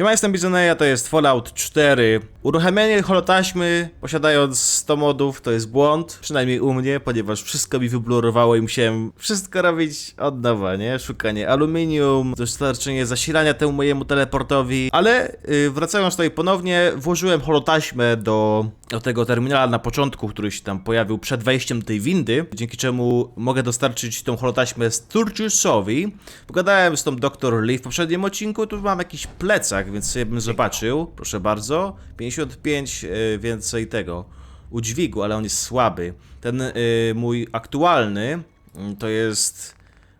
Siema, jestem Bizoneja, to jest Fallout 4. Uruchamianie holotaśmy, posiadając 100 modów, to jest błąd, przynajmniej u mnie, ponieważ wszystko mi wyblurowało i musiałem wszystko robić od nowa, nie? Szukanie aluminium, dostarczenie zasilania temu mojemu teleportowi, ale yy, wracając tutaj ponownie, włożyłem holotaśmę do, do tego terminala na początku, który się tam pojawił przed wejściem do tej windy, dzięki czemu mogę dostarczyć tą holotaśmę Sturgiusowi. Pogadałem z tą Dr. Lee w poprzednim odcinku, tu mam jakiś plecak, więc sobie bym zobaczył, proszę bardzo. 55 e, więcej tego udźwigu, ale on jest słaby. Ten e, mój aktualny mm, to jest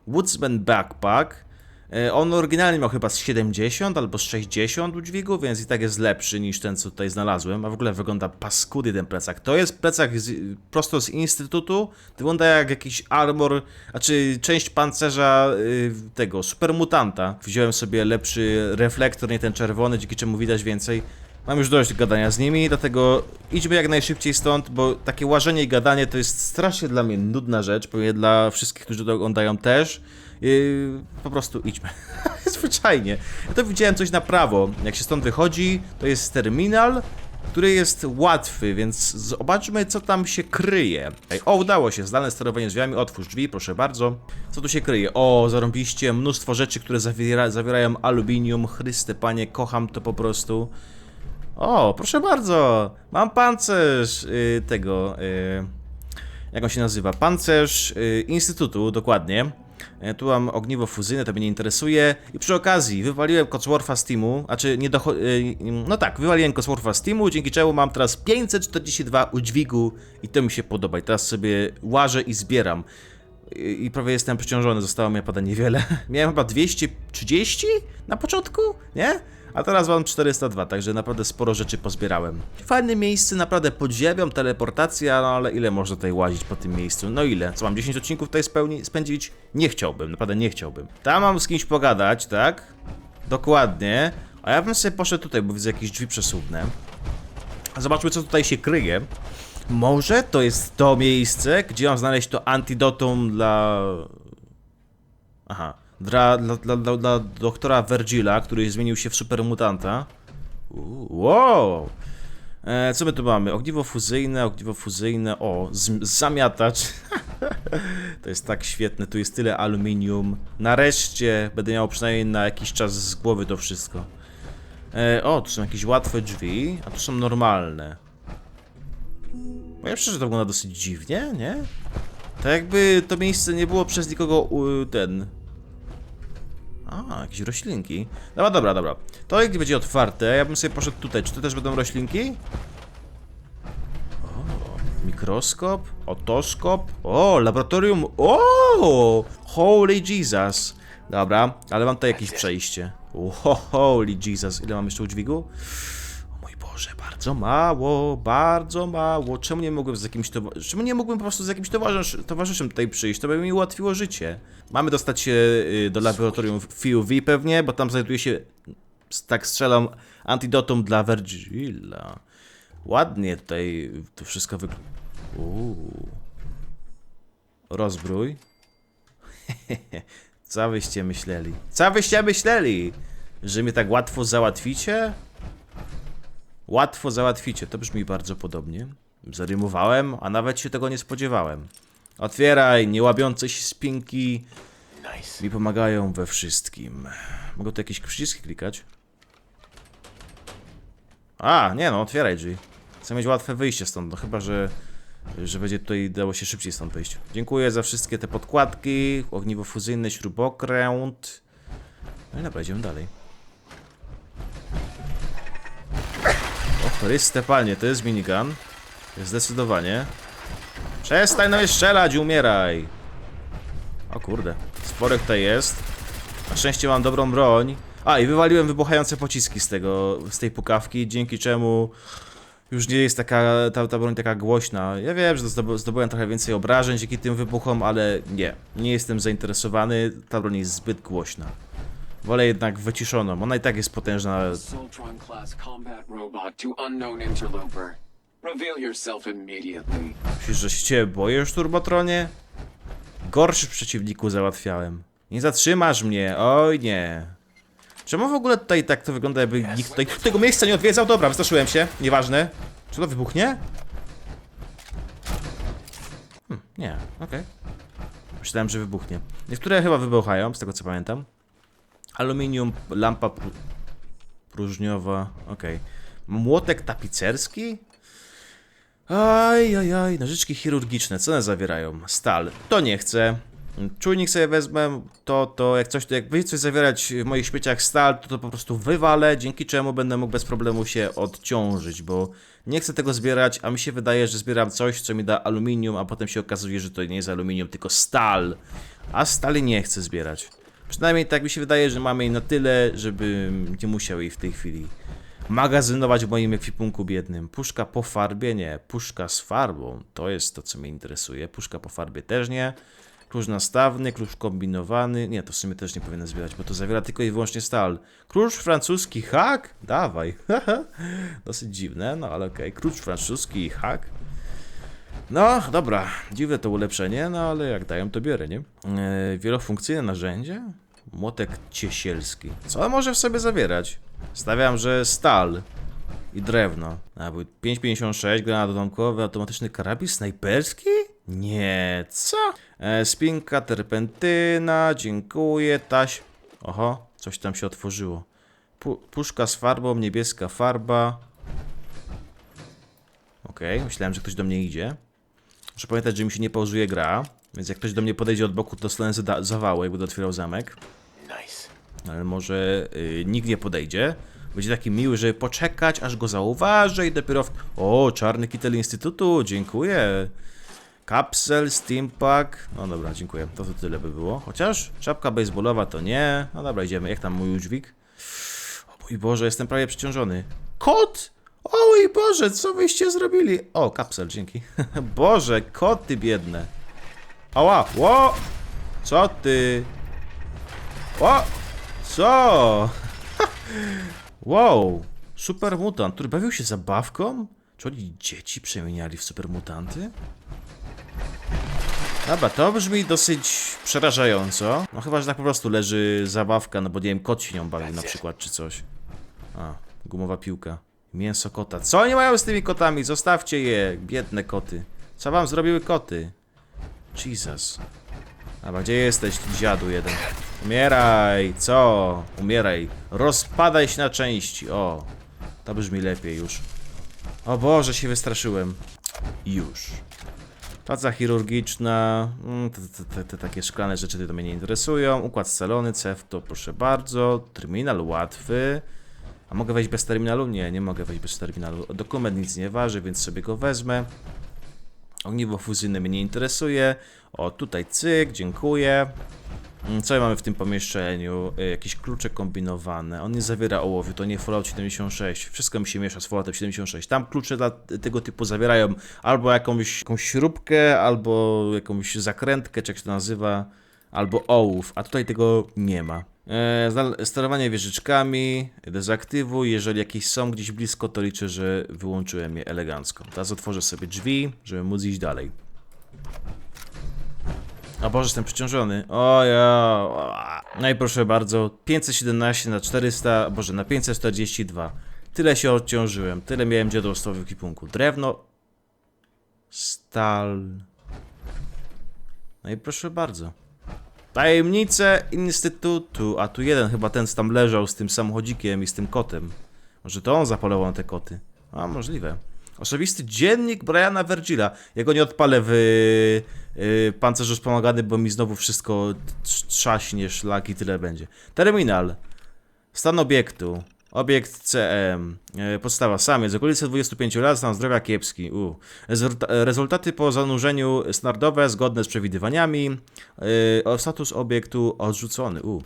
Woodsman Backpack. E, On oryginalnie miał chyba z 70 albo z 60 udźwigu, więc i tak jest lepszy niż ten, co tutaj znalazłem. A w ogóle wygląda paskudy ten plecak. To jest plecak z, prosto z instytutu. Wygląda jak jakiś armor, znaczy część pancerza y, tego supermutanta. Wziąłem sobie lepszy reflektor, nie ten czerwony, dzięki czemu widać więcej. Mam już dość gadania z nimi, dlatego idźmy jak najszybciej stąd, bo takie łażenie i gadanie to jest strasznie dla mnie nudna rzecz, pewnie dla wszystkich, którzy to oglądają też. Yy, po prostu idźmy. Zwyczajnie. Ja to widziałem coś na prawo. Jak się stąd wychodzi, to jest terminal, który jest łatwy, więc zobaczmy, co tam się kryje. Ej, o, udało się. Zdalne sterowanie drzwiami. Otwórz drzwi, proszę bardzo. Co tu się kryje? O, zarąbiście. Mnóstwo rzeczy, które zawiera, zawierają aluminium. Chryste, panie, kocham to po prostu. O, proszę bardzo. Mam pancerz yy, tego... Yy, jak on się nazywa? Pancerz y, Instytutu, dokładnie. E, Tu mam ogniwo fuzyjne, to mnie nie interesuje. I przy okazji wywaliłem Cotswortha z Teamu, znaczy nie docho... y, No tak, wywaliłem Cotswortha z Teamu, dzięki czemu mam teraz 542 udźwigu i to mi się podoba. I teraz sobie łażę i zbieram. I prawie jestem przeciążony, zostało mi pada niewiele. Miałem chyba 230 na początku, nie? A teraz mam 402, także naprawdę sporo rzeczy pozbierałem. Fajne miejsce, naprawdę podziwiam, teleportacja, no ale ile można tutaj łazić po tym miejscu? No ile? Co mam 10 odcinków tutaj spełni- spędzić? Nie chciałbym, naprawdę nie chciałbym. Tam mam z kimś pogadać, tak? Dokładnie. A ja bym sobie poszedł tutaj, bo widzę jakieś drzwi przesuwne. Zobaczmy, co tutaj się kryje. Może to jest to miejsce, gdzie mam znaleźć to antidotum dla. Aha. Dla, dla, dla, dla, dla doktora Vergila, który zmienił się w supermutanta. Wow! E, co my tu mamy? Ogniwo fuzyjne, ogniwo fuzyjne. O, z, zamiatacz. to jest tak świetne, tu jest tyle aluminium. Nareszcie będę miał przynajmniej na jakiś czas z głowy to wszystko. E, o, tu są jakieś łatwe drzwi, a tu są normalne. Powiem szczerze, to wygląda dosyć dziwnie, nie? Tak jakby to miejsce nie było przez nikogo ten... A, jakieś roślinki. Dobra, dobra, dobra. To jak będzie otwarte, ja bym sobie poszedł tutaj. Czy tu też będą roślinki? O, mikroskop, otoskop, o, laboratorium, o, holy Jesus. Dobra, ale mam tutaj jakieś przejście. O, holy Jesus, ile mam jeszcze udźwigu? Mój Boże, bardzo mało, bardzo mało. Czemu nie mogłem z jakimś towa- Czemu nie mógłbym po prostu z jakimś towarzysz towarzyszem tutaj przyjść? To by mi ułatwiło życie. Mamy dostać się y, do laboratorium FUV pewnie, bo tam znajduje się, tak strzelam, antidotum dla Vergila. Ładnie tutaj to wszystko wygląda. Rozbrój. Co wyście myśleli? Co wyście myśleli? Że mnie tak łatwo załatwicie? Łatwo załatwicie, to brzmi bardzo podobnie. Zarymowałem, a nawet się tego nie spodziewałem. Otwieraj, niełabiące się spinki Nice. mi pomagają we wszystkim. Mogę tu jakieś przyciski klikać? A, nie no, otwieraj drzwi. Chcę mieć łatwe wyjście stąd, no chyba, że, że będzie tutaj dało się szybciej stąd wyjść. Dziękuję za wszystkie te podkładki, ogniwo fuzyjne, śrubokręt. No i dobra, idziemy dalej. O, Chryste panie, to jest minigun. Zdecydowanie. Przestań no mnie strzelać, umieraj! O kurde, sporo tutaj jest. Na szczęście mam dobrą broń. A, i wywaliłem wybuchające pociski z tego, z tej pukawki, dzięki czemu już nie jest taka, ta, ta broń taka głośna. Ja wiem, że zdoby, zdobyłem trochę więcej obrażeń dzięki tym wybuchom, ale nie, nie jestem zainteresowany, ta broń jest zbyt głośna. Wolę jednak wyciszoną, ona i tak jest potężna. Soltron class combat robot to unknown interloper. Reveal yourself immediately. Myślisz, że się ciebie boję Turbotronie? Gorszych przeciwników załatwiałem. Nie zatrzymasz mnie, oj nie. Czemu w ogóle tutaj tak to wygląda, jakby nikt tutaj tego miejsca nie odwiedzał? Dobra, wystraszyłem się, nieważne. Czy to wybuchnie? Hmm, nie, okej. Myślałem, że wybuchnie. Niektóre chyba wybuchają, z tego co pamiętam. Aluminium, lampa pró- próżniowa, okej. Młotek tapicerski? Aj, aj, aj, nożyczki chirurgiczne, co one zawierają? Stal, to nie chcę. Czujnik sobie wezmę, to, to, jak coś, to jak będzie coś zawierać w moich śmieciach stal, to to po prostu wywalę, dzięki czemu będę mógł bez problemu się odciążyć, bo nie chcę tego zbierać, a mi się wydaje, że zbieram coś, co mi da aluminium, a potem się okazuje, że to nie jest aluminium, tylko stal. A stali nie chcę zbierać. Przynajmniej tak mi się wydaje, że mamy jej na tyle, żebym nie musiał jej w tej chwili magazynować w moim ekwipunku biednym. Puszka po farbie? Nie. Puszka z farbą. To jest to, co mnie interesuje. Puszka po farbie też nie. Klucz nastawny, klucz kombinowany. Nie, to w sumie też nie powinien zbierać, bo to zawiera tylko i wyłącznie stal. Klucz francuski, hak? Dawaj. Dosyć dziwne, no ale okej. Klucz francuski hak. No, dobra. Dziwne to ulepszenie, no ale jak dają, to biorę, nie? Yy, wielofunkcyjne narzędzie? Młotek ciesielski. Co może w sobie zawierać? Stawiam, że stal i drewno. A, był 5,56, granat odłamkowy, automatyczny karabin snajperski? Nie, co? E, spinka, terpentyna, dziękuję, taś... Oho, coś tam się otworzyło. Pu puszka z farbą, niebieska farba. Okej, myślałem, że ktoś do mnie idzie. Muszę pamiętać, że mi się nie pauzuje gra, więc jak ktoś do mnie podejdzie od boku, to dostanę zada- zawału, jakby otwierał zamek. Nice. Ale może y, nikt nie podejdzie. Będzie taki miły, żeby poczekać, aż go zauważę i dopiero w... O, czarny kitel Instytutu, dziękuję. Kapsel, steampack. No dobra, dziękuję. To to tyle by było. Chociaż czapka baseballowa to nie. No dobra, idziemy. Jak tam mój udźwig? O mój Boże, jestem prawie przeciążony. Kot! O mój Boże, co wyście zrobili? O, kapsel, dzięki. Boże, koty biedne. Ała, ło! Co ty? O! Co? wow! Super mutant, który bawił się zabawką? Czy oni dzieci przemieniali w super mutanty? Dobra, to brzmi dosyć przerażająco. No chyba, że tak po prostu leży zabawka, no bo nie wiem, kot się nią na przykład, czy coś. A, gumowa piłka. Mięso kota. Co oni mają z tymi kotami? Zostawcie je, biedne koty. Co wam zrobiły koty? Jesus. Dobra, gdzie jesteś, ty dziadu jeden? Umieraj, co? Umieraj. Rozpadaj się na części. O, to brzmi lepiej już. O Boże, się wystraszyłem. Już. Praca chirurgiczna, mm, te, te, te, te takie szklane rzeczy to mnie nie interesują. Układ scalony, CEF to proszę bardzo. Terminal łatwy. A mogę wejść bez terminalu? Nie, nie mogę wejść bez terminalu. Dokument nic nie waży, więc sobie go wezmę. Ogniwo fuzyjne mnie nie interesuje. O, tutaj cyk, dziękuję. Mm, Co mamy w tym pomieszczeniu? Y, Jakieś klucze kombinowane. On nie zawiera ołowiu, to nie Fallout 76. Wszystko mi się miesza z Falloutem 76. Tam klucze dla tego typu zawierają albo jakąś, jakąś śrubkę, albo jakąś zakrętkę, czy jak się to nazywa, albo ołów, a tutaj tego nie ma. E, sterowanie wieżyczkami, dezaktywuj, jeżeli jakieś są gdzieś blisko, to liczę, że wyłączyłem je elegancko. Teraz otworzę sobie drzwi, żeby móc iść dalej. O Boże, jestem przeciążony. O ja. No i proszę bardzo, 517 na 400, Boże, na 542. Tyle się odciążyłem, tyle miałem dziadostwa w ekipunku. Drewno, stal. No i proszę bardzo. Tajemnice Instytutu. A tu jeden chyba ten tam leżał z tym samochodzikiem i z tym kotem. Może to on zapalował te koty. A, możliwe. Osobisty dziennik Briana Vergila. Ja go nie odpalę w yy, pancerzu wspomagany, bo mi znowu wszystko trz- trzaśnie, szlak i tyle będzie. Terminal. Stan obiektu. Obiekt CM. E, podstawa samiec. Okolice 25 lat, stan zdrowia kiepski. U. Rezulta- rezultaty po zanurzeniu standardowe, zgodne z przewidywaniami. E, status obiektu odrzucony. U.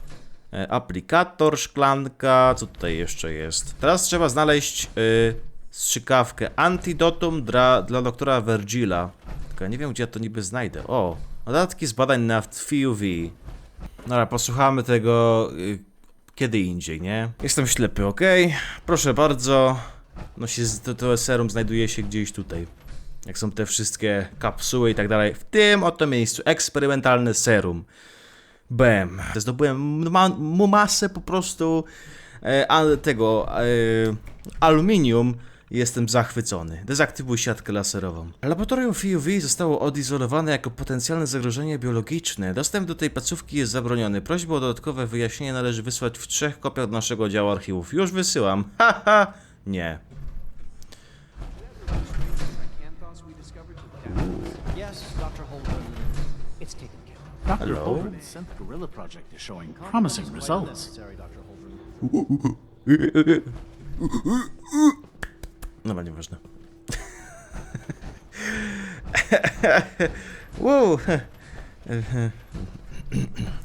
E, aplikator, szklanka. Co tutaj jeszcze jest? Teraz trzeba znaleźć e, strzykawkę. Antidotum dla, dla doktora Vergila. Tylko ja nie wiem, gdzie ja to niby znajdę. O. Dodatki z badań na FUV. Dobra, posłuchamy tego y, kiedy indziej, nie? Jestem ślepy, ok? Proszę bardzo. No się, to, to serum znajduje się gdzieś tutaj. Jak są te wszystkie kapsuły i tak dalej. W tym oto miejscu. Eksperymentalne serum. Bem. Zdobyłem mu masę po prostu e, tego e, aluminium. Jestem zachwycony. Dezaktywuj siatkę laserową. Laboratorium FUV zostało odizolowane jako potencjalne zagrożenie biologiczne. Dostęp do tej placówki jest zabroniony. Prośbę o dodatkowe wyjaśnienie należy wysłać w trzech kopiach naszego działu archiwów. Już wysyłam. Haha. Nie. Yes, Dr. Holden's synth gorilla project is showing promising results. No, nieważne. Woo.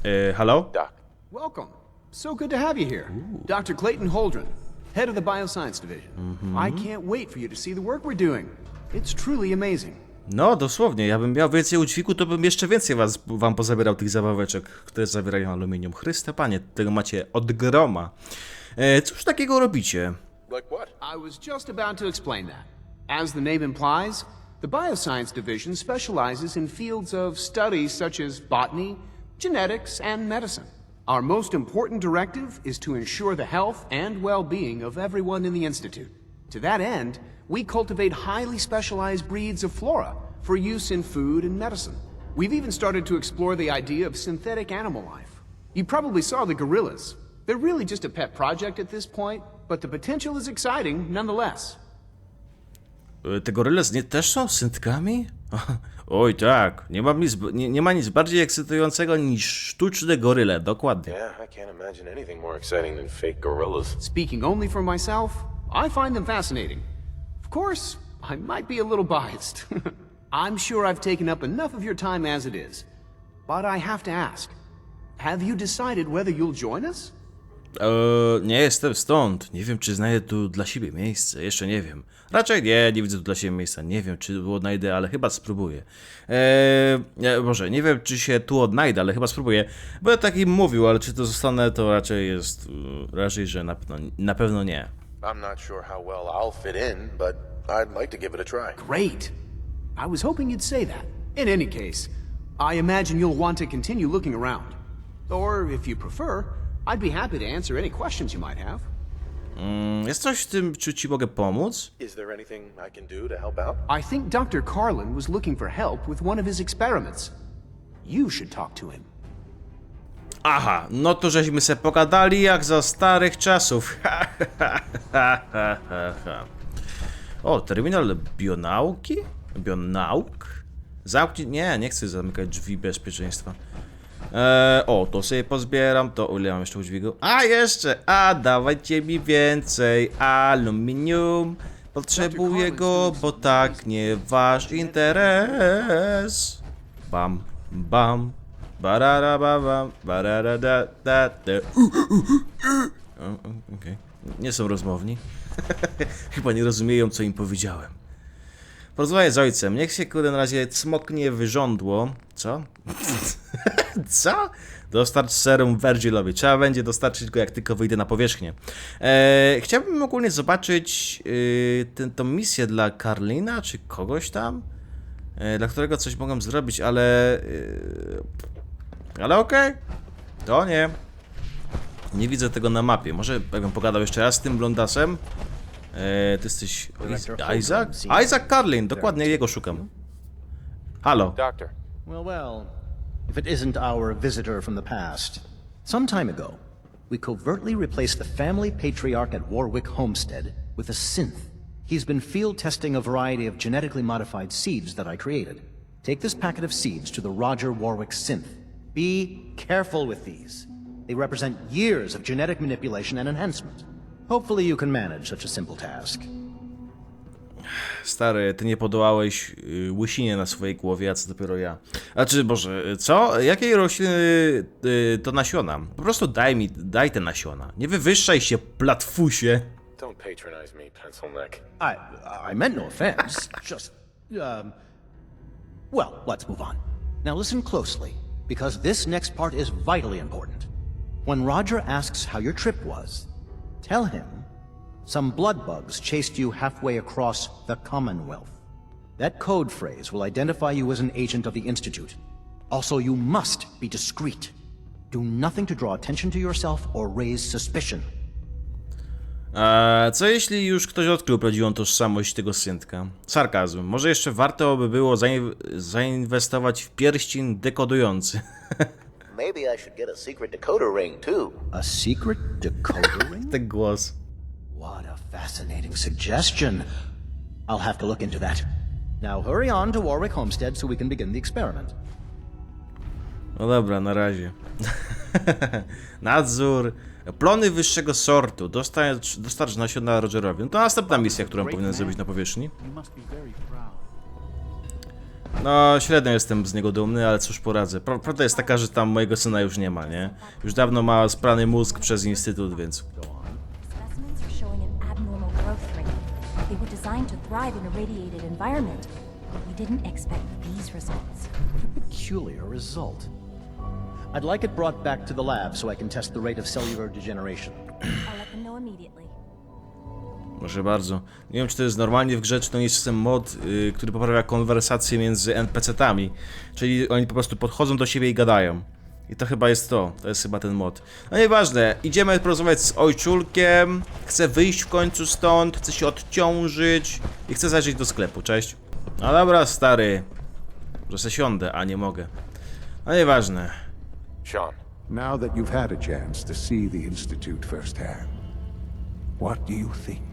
e, halo? Doc. Welcome. So good to have you here. Dr. Clayton Holdren, head of the Bioscience Division. I can't wait for you to see the work we're doing. It's truly amazing. No, dosłownie. Ja bym miał więcej udźwigu, to bym jeszcze więcej was, wam pozabierał tych zabaweczek, które zawierają aluminium. Chryste panie, tego macie od groma. E, cóż takiego robicie? Like what? I was just about to explain that. As the name implies, the Bioscience Division specializes in fields of study such as botany, genetics, and medicine. Our most important directive is to ensure the health and well being of everyone in the Institute. To that end, we cultivate highly specialized breeds of flora for use in food and medicine. We've even started to explore the idea of synthetic animal life. You probably saw the gorillas. They're really just a pet project at this point, but the potential is exciting nonetheless. Te goryle nie, też są syntkami? Oj tak, nie, mam nic, nie, nie ma nic bardziej ekscytującego niż sztuczne goryle, dokładnie. Yeah, I can't imagine anything more exciting than fake gorillas. Speaking only for myself, I find them fascinating. Of course, I might be a little biased. I'm sure I've taken up enough of your time as it is. But I have to ask have you decided whether you'll join us? Eee, nie jestem stąd. Nie wiem, czy znajdę tu dla siebie miejsce. Jeszcze nie wiem. Raczej nie, nie widzę tu dla siebie miejsca. Nie wiem, czy tu odnajdę, ale chyba spróbuję. Eee, nie, może, nie wiem, czy się tu odnajdę, ale chyba spróbuję. Bo ja tak im mówił, ale czy to zostanę, to raczej jest... e, Raczej, że na pewno, na pewno nie. I'm not sure how well I'll fit in, but I'd like to give it a try. Great. I was hoping you'd say that. In any case, I imagine you'll want to continue looking around. Or, if you prefer, I'd be happy to answer any questions you might have. Mm, Jest coś w tym, czy ci mogę pomóc? Is there anything I can do to help out? I think Dr. Carlin was looking for help with one of his experiments. You should talk to him. Aha, no to żeśmy se pogadali jak za starych czasów. o, terminal bionauki? Bionauk? Zamknij... Nie, nie chcę zamykać drzwi bezpieczeństwa. Eee, o, to sobie pozbieram, to ile mam jeszcze udźwigu? A, jeszcze! A, dawajcie mi więcej aluminium. Potrzebuję go, bo tak nie wasz interes. Bam, bam, barara bam, barara da da da. Okej. Nie są rozmowni. Chyba nie rozumieją, co im powiedziałem. Porozmawiaj z ojcem. Niech się kurde na razie cmoknie wyrządło. Co? Co? Dostarcz serum Virgilowi. Trzeba będzie dostarczyć go, jak tylko wyjdę na powierzchnię. Eee, chciałbym ogólnie zobaczyć yy, tę tą misję dla Karlina, czy kogoś tam, e, dla którego coś mogą zrobić, ale... Yy, ale okej. To nie. Nie widzę tego na mapie. Może jakbym pogadał jeszcze raz z tym blondasem? Eee, ty jesteś Director Is- Isaac? Holden, Isaac Carlin, dokładnie jego szukam. Halo. Doctor. Well, well, if it isn't our visitor from the past. Some time ago, we covertly replaced the family patriarch at Warwick Homestead with a synth. He's been field testing a variety of genetically modified seeds that I created. Take this packet of seeds to the Roger Warwick synth. Be careful with these. They represent years of genetic manipulation and enhancement. Hopefully, you can manage such a simple task. Stary, ty nie podołałeś y, łysinie na swojej głowie, a co dopiero ja. A czy, Boże, co? Jakiej rośliny y, to nasiona? Po prostu daj mi, daj te nasiona. Nie wywyższaj się, platfusie. Don't patronize me, pencil neck. I I meant no offense. Just um well, let's move on. Now listen closely because this next part is vitally important. When Roger asks how your trip was, tell him some blood bugs chased you halfway across the Commonwealth. That code phrase will identify you as an agent of the Institute. Also, you must be discreet. Do nothing to draw attention to yourself or raise suspicion. A co jeśli już ktoś odkrył prawdziwą tożsamość tego syntka? Sarkazm. Może jeszcze warto by było zain- zainwestować w pierścień dekodujący. Maybe I should get a secret decoder ring, too. A secret decoder ring? Ten głos. What a fascinating suggestion. I'll have to look into that. Now hurry on to Warwick Homestead so we can begin the experiment. No dobra, na razie. Nadzór. Plony wyższego sortu. Dostarcz, dostarcz nasiona Rogerowi. No to następna misja, którą powinien zrobić na powierzchni. You must be very proud. No, średnio jestem z niego dumny, ale cóż poradzę. Pra- Prawda jest taka, że tam mojego syna już nie ma, nie? Już dawno ma sprany mózg przez instytut, więc... Specimens are showing an abnormal growth rate. They were designed to thrive in a radiated environment. But we didn't expect these results. What a peculiar result. I'd like it brought back to the lab so I can test the rate of cellular degeneration. I'll let them know immediately. Proszę bardzo. Nie wiem, czy to jest normalnie w grze, czy to nie jest system mod, yy, który poprawia konwersację między NPC-tami. Czyli oni po prostu podchodzą do siebie i gadają. I to chyba jest to. To jest chyba ten mod. No nieważne. Idziemy porozmawiać z ojczulkiem. Chcę wyjść w końcu stąd. Chcę się odciążyć. I chcę zajrzeć do sklepu. Cześć. No dobra, stary. Że se siądę, a nie mogę. No nieważne. Sean, Now that you've had a chance to see the Institute firsthand, what do you think?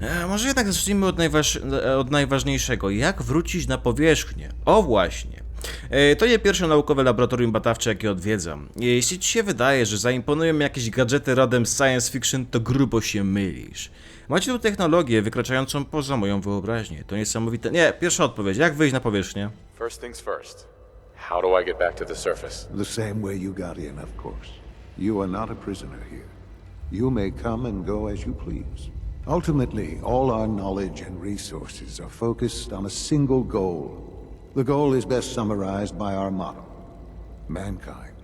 E, może jednak zacznijmy od, najważ... od najważniejszego. Jak wrócić na powierzchnię? O właśnie. E, To nie pierwsze naukowe laboratorium badawcze, jakie odwiedzam. E, Jeśli ci się wydaje, że zaimponują jakieś gadżety rodem z science fiction, to grubo się mylisz. Macie tu technologię wykraczającą poza moją wyobraźnię. To niesamowite. Nie, pierwsza odpowiedź. Jak wyjść na powierzchnię? first things first. How do I get back to the surface? The same way you got in, of course. You are not a prisoner here. You may come and go as you please. Ultimately, all our knowledge and resources are focused on a single goal. The goal is best summarized by our motto mankind,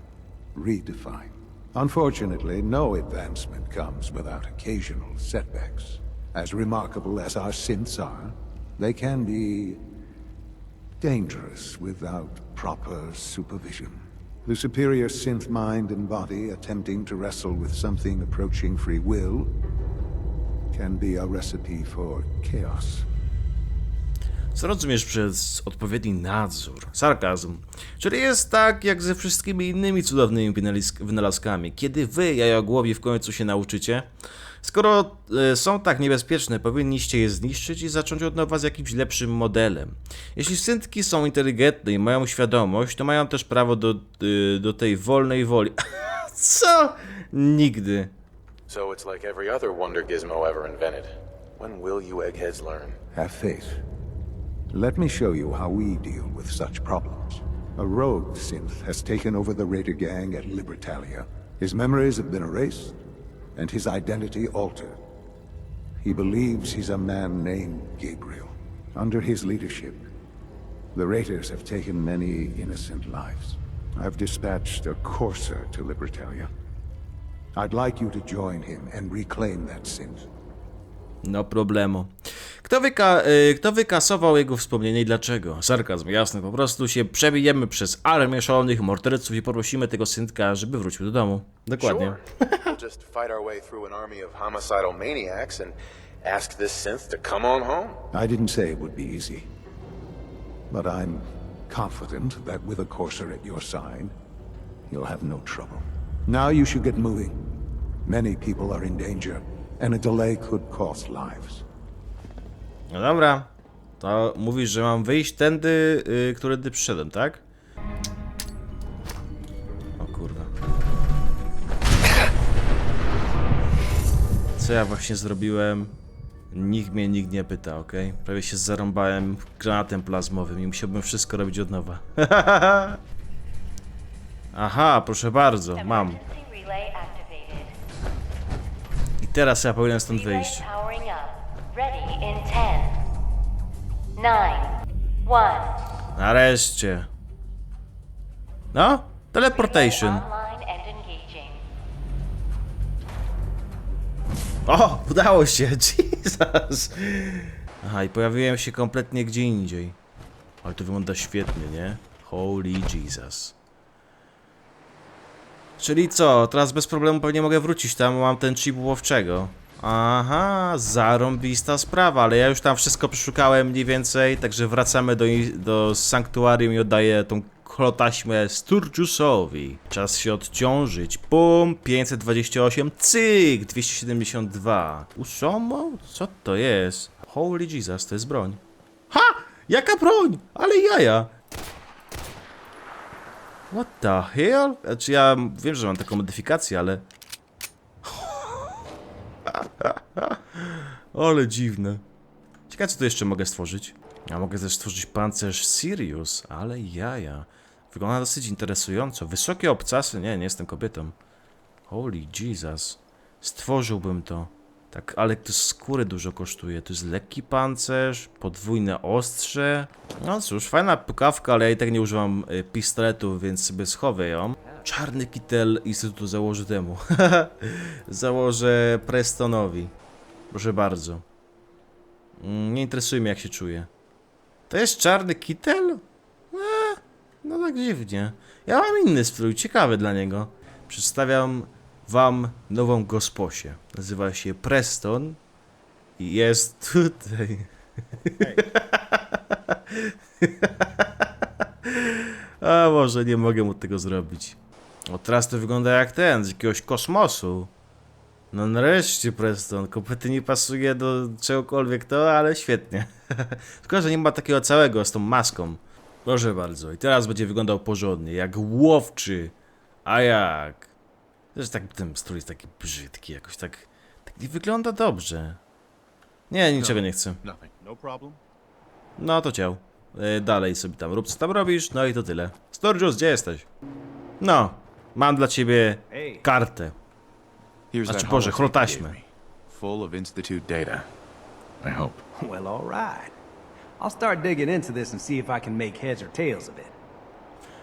redefined. Unfortunately, no advancement comes without occasional setbacks. As remarkable as our synths are, they can be dangerous without proper supervision. The superior synth mind and body attempting to wrestle with something approaching free will can be a recipe for chaos. Co rozumiesz przez odpowiedni nadzór? Sarkazm. Czyli jest tak, jak ze wszystkimi innymi cudownymi wynalazkami. Kiedy wy, jajogłowi, w końcu się nauczycie? Skoro e, są tak niebezpieczne, powinniście je zniszczyć i zacząć od nowa z jakimś lepszym modelem. Jeśli syntki są inteligentne i mają świadomość, to mają też prawo do, e, do tej wolnej woli. Co? Nigdy. So it's like every other wonder gizmo ever invented. When will you eggheads learn? Have faith. Let me show you how we deal with such problems. A rogue synth has taken over the Raider gang at Libertalia. His memories have been erased, and his identity altered. He believes he's a man named Gabriel. Under his leadership, the Raiders have taken many innocent lives. I've dispatched a courser to Libertalia. I'd like you to join him and reclaim that synth. No problemu. Kto, wyka y, kto wykasował jego wspomnienie i dlaczego? Sarkazm, jasne, po prostu się przebijemy przez armię szalonych morderców i poprosimy tego syntka, żeby wrócił do domu. Dokładnie. Sure. we'll just fight our way through an army of homicidal maniacs and ask this synth to come on home. I didn't say it would be easy. But I'm confident that with a courser at your side, you'll have no trouble. Now you should get moving. Many people are in danger, and a delay could cost lives. No dobra. To mówisz, że mam wyjść tędy, y, którędy przyszedłem, tak? O kurwa. Co ja właśnie zrobiłem? Nikt mnie nikt nie pyta, ok? Prawie się zarąbałem granatem plazmowym i musiałbym wszystko robić od nowa. Aha, proszę bardzo, mam. I teraz ja powinienem stąd wyjść. powering up. Ready in 10, 9, 1. Nareszcie. No? Teleportation. O, udało się, Jesus! Aha, i pojawiłem się kompletnie gdzie indziej. Ale to wygląda świetnie, nie? Holy Jesus. Czyli co, teraz bez problemu pewnie mogę wrócić tam, mam ten chip łowczego. Aha, zarąbista sprawa, ale ja już tam wszystko przeszukałem mniej więcej, także wracamy do, do sanktuarium i oddaję tą holotaśmę Sturgiusowi. Czas się odciążyć. Pum, 528, cyk, 272. Uszomo? Co to jest? Holy Jesus, to jest broń. Ha! Jaka broń? Ale jaja! What the hell? Znaczy ja wiem, że mam taką modyfikację, ale... ale dziwne. Ciekawe co tu jeszcze mogę stworzyć. Ja mogę też stworzyć pancerz Sirius, ale jaja. Wygląda dosyć interesująco. Wysokie obcasy? Nie, nie jestem kobietą. Holy Jesus. Stworzyłbym to. Tak, ale to skóry dużo kosztuje. To jest lekki pancerz, podwójne ostrze. No cóż, fajna pukawka, ale ja i tak nie używam y, pistoletu, więc sobie schowę ją. Czarny kitel Instytutu założę temu. założę Prestonowi. Proszę bardzo. Mm, Nie interesuje mnie jak się czuje. To jest czarny kitel? Eee, no tak dziwnie. Ja mam inny strój, ciekawy dla niego. Przedstawiam wam nową gosposię. Nazywa się Preston i jest tutaj. A może nie mogę mu tego zrobić. O teraz to wygląda jak ten, z jakiegoś kosmosu. No nareszcie Preston, kompletnie nie pasuje do czegokolwiek to, ale świetnie. Tylko, że nie ma takiego całego z tą maską. Proszę bardzo, i teraz będzie wyglądał porządnie, jak łowczy. A jak? Też tak ten strój jest taki brzydki, jakoś tak, tak nie wygląda dobrze. Nie, niczego nie chcę. Nothing. No problem. No to ciał. E, dalej sobie tam rób co tam robisz, no i to tyle. Sturgius, gdzie jesteś? No, mam dla ciebie kartę. Here's Znaczy, that Boże, holotape holotaśmę. you gave me, Full of Institute data. I hope. Well, all right. I'll start digging into this and see if I can make heads or tails of it.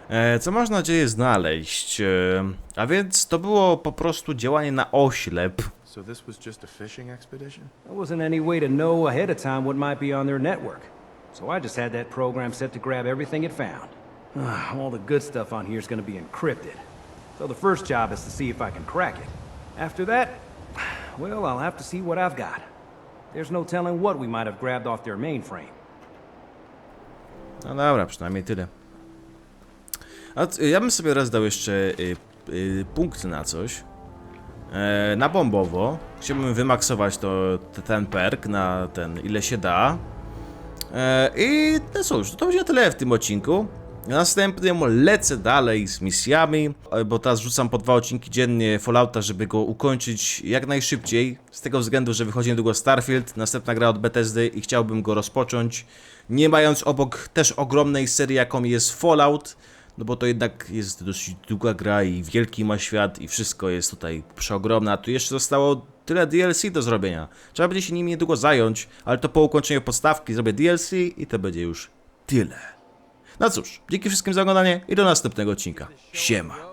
E, co masz nadzieję znaleźć? E, a więc to było po prostu działanie na oślep. So this was just a fishing expedition? There wasn't any way to know ahead of time what might be on their network. So I just had that program set to grab everything it found. Ah, All the good stuff on here is going be encrypted. So the first job is to see if I can crack it. After that, well, I'll have to see what I've got. There's no telling what we might have grabbed off their mainframe. No dobra, przynajmniej tyle. A ja bym sobie raz dał jeszcze y, y, punkt na coś. E, na bombowo. Chciałbym wymaksować to, te- ten perk na ten, ile się da. E, I no cóż, to będzie tyle w tym odcinku. Następnym lecę dalej z misjami, e, bo teraz rzucam po dwa odcinki dziennie Fallouta, żeby go ukończyć jak najszybciej. Z tego względu, że wychodzi niedługo Starfield, następna gra od Bethesdy i chciałbym go rozpocząć, nie mając obok też ogromnej serii, jaką jest Fallout, no bo to jednak jest dosyć długa gra i wielki ma świat i wszystko jest tutaj przeogromne, a tu jeszcze zostało tyle DLC do zrobienia. Trzeba będzie się nimi niedługo zająć, ale to po ukończeniu podstawki zrobię DLC i to będzie już tyle. No cóż, dzięki wszystkim za oglądanie i do następnego odcinka. Siema.